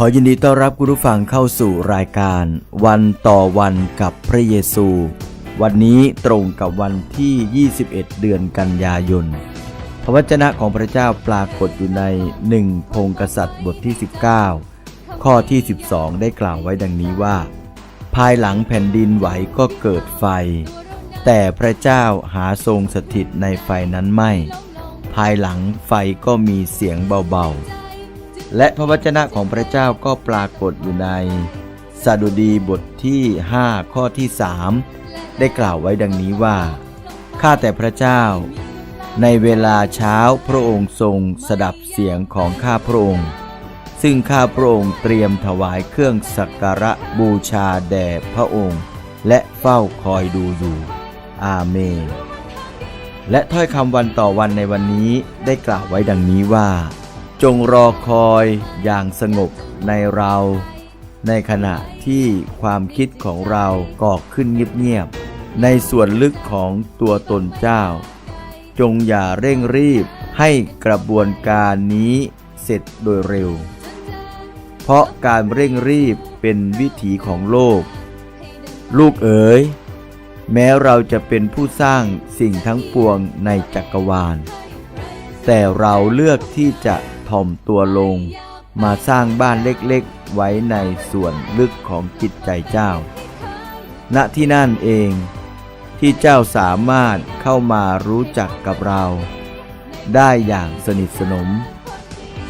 ขอยินดีต้อนรับคุณผู้ฟังเข้าสู่รายการ วันต่อวันกับพระเยซู วันนี้ตรงกับวันที่ 21 เดือนกันยายน พระวจนะของพระเจ้าปรากฏอยู่ในหนึ่งพงกษัตริย์บทที่ 19 ข้อที่ 12 ได้กล่าวไว้ดังนี้ว่า ภายหลังแผ่นดินไหวก็เกิดไฟ แต่พระเจ้าหาทรงสถิตในไฟนั้นไม่ ภายหลังไฟก็มีเสียงเบาๆ และพระวจนะของพระเจ้าก็ปรากฏอยู่ในสดุดีบทที่ 5 ข้อที่ 3 ได้กล่าวไว้ดังนี้ว่า ข้าแต่พระเจ้า ในเวลาเช้าพระองค์ทรงสดับเสียงของข้าพระองค์ ซึ่งข้าพระองค์เตรียมถวายเครื่องสักการะบูชาแด่พระองค์ และเฝ้าคอยดูอยู่ อาเมน และถ้อยคำวันต่อวันในวันนี้ได้กล่าวไว้ดังนี้ว่า จงรอคอยอย่างสงบในเรา ในขณะที่ความคิดของเราก่อขึ้นเงียบๆในส่วนลึกของตัวตนเจ้า จงอย่าเร่งรีบให้กระบวนการนี้เสร็จโดยเร็ว เพราะการเร่งรีบเป็นวิถีของโลก ลูกเอ๋ย แม้เราจะเป็นผู้สร้างสิ่งทั้งปวงในจักรวาล แต่เราเลือกที่จะ ถ่อมตัวลง มาสร้างบ้านเล็กๆ ไว้ในส่วนลึกของจิตใจเจ้า ณที่นั่นเองที่เจ้าสามารถเข้ามารู้จักกับเรา ได้อย่างสนิทสนม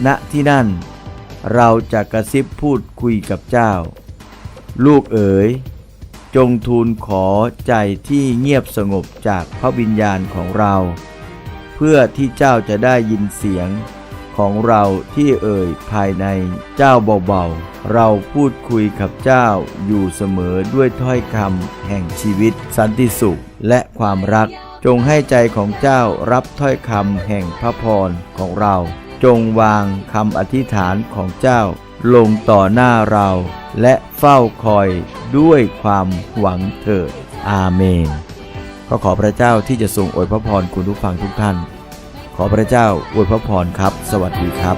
ณที่นั่น เราจะกระซิบพูดคุยกับเจ้า ลูกเอ๋ย จงทูลขอใจที่เงียบสงบจากพระวิญญาณของเรา เพื่อที่เจ้าจะได้ยินเสียง ของเราที่เอ่ยภายในเจ้าเบาๆ เราพูดคุยกับเจ้าอยู่เสมอด้วยถ้อยคำแห่งชีวิต สันติสุขและความรัก จงให้ใจของเจ้ารับถ้อยคำแห่งพระพรของเรา จงวางคำอธิษฐานของเจ้า ลงต่อหน้าเรา และเฝ้าคอยด้วยความหวังเถิดอาเมนก็ขอพระเจ้าที่จะทรงอวยพระพรคุณผู้ฟังทุกท่าน ขอพระเจ้าอวยพระพรครับ สวัสดีครับ